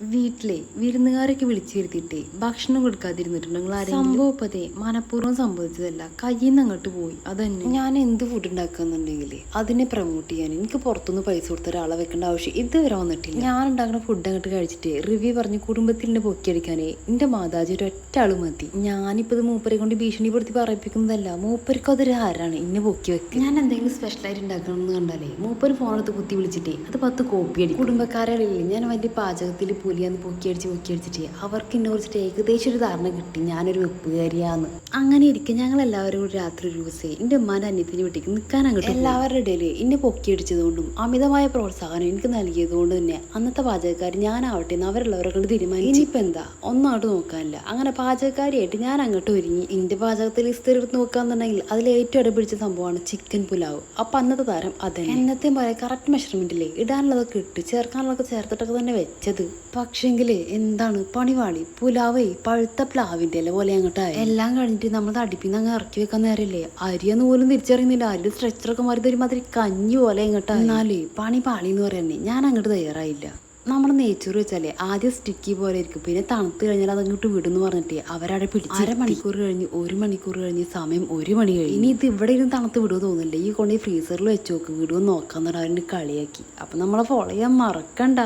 വീട്ടിലെ വിരുന്നുകാരൊക്കെ വിളിച്ചു വരുത്തിയിട്ടേ ഭക്ഷണം കൊടുക്കാതിരുന്നിട്ടുണ്ടെങ്കിൽ സംഭവം ഇപ്പതേ മനഃപൂർവം സംഭവിച്ചതല്ല. കയ്യിൽ നിന്ന് അങ്ങോട്ട് പോയി. അതന്നെ. ഞാൻ എന്ത് ഫുഡ് ഉണ്ടാക്കുന്നുണ്ടെങ്കിൽ അതിനെ പ്രൊമോട്ട് ചെയ്യാൻ. എനിക്ക് പുറത്തുനിന്ന് പൈസ കൊടുത്ത ഒരാളെ വെക്കേണ്ട ആവശ്യം ഇതുവരെ വന്നിട്ടില്ല. ഞാൻ ഉണ്ടാക്കുന്ന ഫുഡ് അങ്ങോട്ട് കഴിച്ചിട്ട് റിവ്യൂ പറഞ്ഞ് കുടുംബത്തിൽ എന്നെ പൊക്കിയടിക്കാനേ എന്റെ മാതാജി ഒരു ഒറ്റ ആൾ മതി. ഞാനിപ്പോ ഇത് മൂപ്പരെ കൊണ്ട് ഭീഷണിപ്പെടുത്തി പറയിപ്പിക്കുന്നതല്ല. മൂപ്പർക്ക് അതൊരു ആരാണ് ഇന്നെ പൊക്കി വെക്കുക ഞാൻ എന്തെങ്കിലും സ്പെഷ്യലായിട്ട് ഉണ്ടാക്കണം എന്ന് കണ്ടാലേ മൂപ്പര് ഫോണെടുത്ത് കുത്തി വിളിച്ചിട്ടേ അത് പത്ത് കോപ്പി അടിക്കും. കുടുംബക്കാരെ ഞാൻ വലിയ പാചകത്തിൽ പുലിയാന്ന് പൊക്കി അടിച്ച് പൊക്കി അടിച്ചിട്ട് അവർക്ക് എന്നെ കുറിച്ചിട്ട് ഏകദേശം ഒരു ധാരണ കിട്ടി. ഞാനൊരു വെപ്പുകാരിയാന്ന്. അങ്ങനെ ഇരിക്കും ഞങ്ങൾ എല്ലാവരും കൂടി രാത്രി ഒരു ദിവസം എന്റെ ഉമ്മാന്റെ അന്യത്തിന് വീട്ടിലേക്ക് നിൽക്കാൻ അങ്ങോട്ട് എല്ലാവരുടെ ഇടയിൽ എന്നെ പൊക്കി അടിച്ചതുകൊണ്ടും അമിതമായ പ്രോത്സാഹനം എനിക്ക് നൽകിയതുകൊണ്ട് തന്നെ അന്നത്തെ പാചകക്കാർ ഞാനാവട്ടെ എന്ന് അവരുള്ളവരെ കൊണ്ട് തീരുമാനിച്ചു. ഇനിയിപ്പോൾ എന്താ? ഒന്നും അങ്ങോട്ട് നോക്കാനില്ല. അങ്ങനെ പാചകക്കാരിയായിട്ട് ഞാൻ അങ്ങോട്ട് ഒരുങ്ങി. എന്റെ പാചകത്തിൽ ലിസ്റ്റ് എടുത്ത് നോക്കാന്നുണ്ടെങ്കിൽ അതിൽ ഏറ്റവും ഇടപിടിച്ച സംഭവമാണ് ചിക്കൻ പുലാവ്. അപ്പം അന്നത്തെ താരം അതെ എന്നത്തെയും പറയാം കറക്റ്റ് മെഷർമെന്റിലേ ഇടാനുള്ളതൊക്കെ ഇട്ട് ചേർക്കാനുള്ളതൊക്കെ ചേർത്തിട്ടൊക്കെ തന്നെ വെച്ചത്. പക്ഷെങ്കിലേ എന്താണ്? പണിവാളി പുലാവേ പഴുത്ത പ്ലാവിന്റെ ഇല പോലെ അങ്ങോട്ടായി. എല്ലാം കഴിഞ്ഞിട്ട് നമ്മൾ തടിപ്പിന്ന് അങ്ങ് ഇറക്കി വെക്കാൻ നേരല്ലേ? അരിയൊന്നും പോലും തിരിച്ചറിയുന്നില്ല. അരി സ്ട്രെച്ചറൊക്കെ മാറി ഒരുമാതിരി കഞ്ഞി പോലെ അങ്ങോട്ടാ എന്നാലേ പണി പാളി എന്ന് പറയുന്നേ ഞാൻ അങ്ങോട്ട് തയ്യാറായില്ല. നമ്മുടെ നേച്ചർ വെച്ചാലേ ആദ്യം സ്റ്റിക്കി പോലെ ഇരിക്കും പിന്നെ തണുത്ത് കഴിഞ്ഞാൽ അതങ്ങോട്ട് വിടും എന്ന് പറഞ്ഞിട്ട് അവരവിടെ പിടിച്ച് അര മണിക്കൂർ കഴിഞ്ഞ് ഒരു മണിക്കൂർ കഴിഞ്ഞ് സമയം ഒരു മണി കഴിഞ്ഞ്. ഇനി ഇത് ഇവിടെ ഇരുന്ന് തണുത്ത് വിടുമോ തോന്നില്ല ഈ കൊണ്ട് ഫ്രീസറിൽ വെച്ച് നോക്ക്. വിടുമോ നോക്കാന്ന് പറഞ്ഞ അവരെ കളിയാക്കി. അപ്പൊ നമ്മളെ ഫോളോ ചെയ്യാൻ മറക്കണ്ട.